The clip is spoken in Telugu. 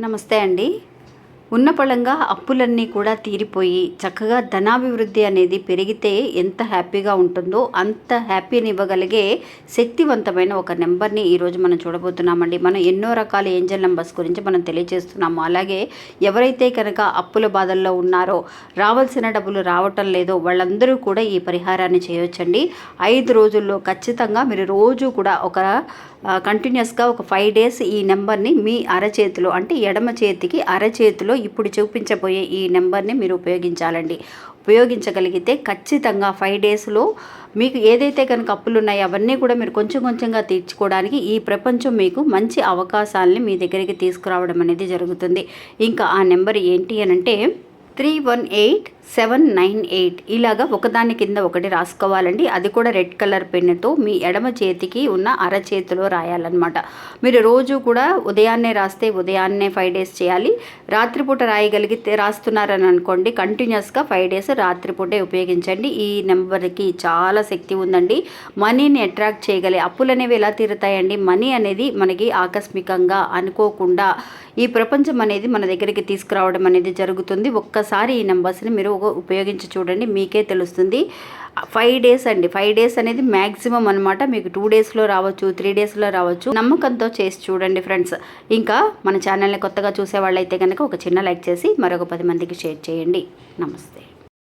నమస్తే అండి. ఉన్న పళంగా అప్పులన్నీ కూడా తీరిపోయి చక్కగా ధనాభివృద్ధి అనేది పెరిగితే ఎంత హ్యాపీగా ఉంటుందో అంత హ్యాపీని ఇవ్వగలిగే శక్తివంతమైన ఒక నెంబర్ని ఈరోజు మనం చూడబోతున్నామండి. మనం ఎన్నో రకాల ఏంజల్ నెంబర్స్ గురించి మనం తెలియజేస్తున్నాము అలాగే ఎవరైతే కనుక అప్పుల బాధల్లో ఉన్నారో రావాల్సిన డబ్బులు రావటం లేదో వాళ్ళందరూ కూడా ఈ పరిహారాన్ని చేయొచ్చండి. ఐదు రోజుల్లో ఖచ్చితంగా మీరు రోజు కూడా ఒక కంటిన్యూస్గా ఒక ఫైవ్ డేస్ ఈ నెంబర్ని మీ అరచేతిలో అంటే ఎడమ చేతికి అరచేతిలో ఇప్పుడు చూపించబోయే ఈ నెంబర్ని మీరు ఉపయోగించాలండి. ఉపయోగించగలిగితే ఖచ్చితంగా ఫైవ్ డేస్లో మీకు ఏదైతే కనుక అప్పులు ఉన్నాయో అవన్నీ కూడా మీరు కొంచెం కొంచెంగా తీర్చుకోవడానికి ఈ ప్రపంచం మీకు మంచి అవకాశాలని మీ దగ్గరికి తీసుకురావడం అనేది జరుగుతుంది. ఇంకా ఆ నెంబర్ ఏంటి అని అంటే three one eight seven nine eight ఇలాగా ఒకదాని కింద ఒకటి రాసుకోవాలండి. అది కూడా రెడ్ కలర్ పెన్నుతో మీ ఎడమ చేతికి ఉన్న అరచేతిలో రాయాలన్నమాట. మీరు రోజు కూడా ఉదయాన్నే రాస్తే ఉదయాన్నే ఫైవ్ డేస్ చేయాలి. రాత్రిపూట రాయగలిగితే రాస్తున్నారని అనుకోండి కంటిన్యూస్గా ఫైవ్ డేస్ రాత్రిపూటే ఉపయోగించండి. ఈ నెంబర్కి చాలా శక్తి ఉందండి. మనీని అట్రాక్ట్ చేయగలి అప్పులు అనేవి ఎలా తీరుతాయండి? మనీ అనేది మనకి ఆకస్మికంగా అనుకోకుండా ఈ ప్రపంచం అనేది మన దగ్గరికి తీసుకురావడం అనేది జరుగుతుంది. ఒక్కసారి ఈ నెంబర్స్ని మీరు ఉపయోగించి చూడండి మీకే తెలుస్తుంది. ఫైవ్ డేస్ అండి. ఫైవ్ డేస్ అనేది మ్యాక్సిమం అనమాట మీకు టూ డేస్లో రావచ్చు త్రీ డేస్లో రావచ్చు. నమ్మకంతో చేసి చూడండి ఫ్రెండ్స్ ఇంకా మన ఛానల్ని కొత్తగా చూసే వాళ్ళైతే కనుక ఒక చిన్న లైక్ చేసి మరొక పది మందికి షేర్ చేయండి. నమస్తే.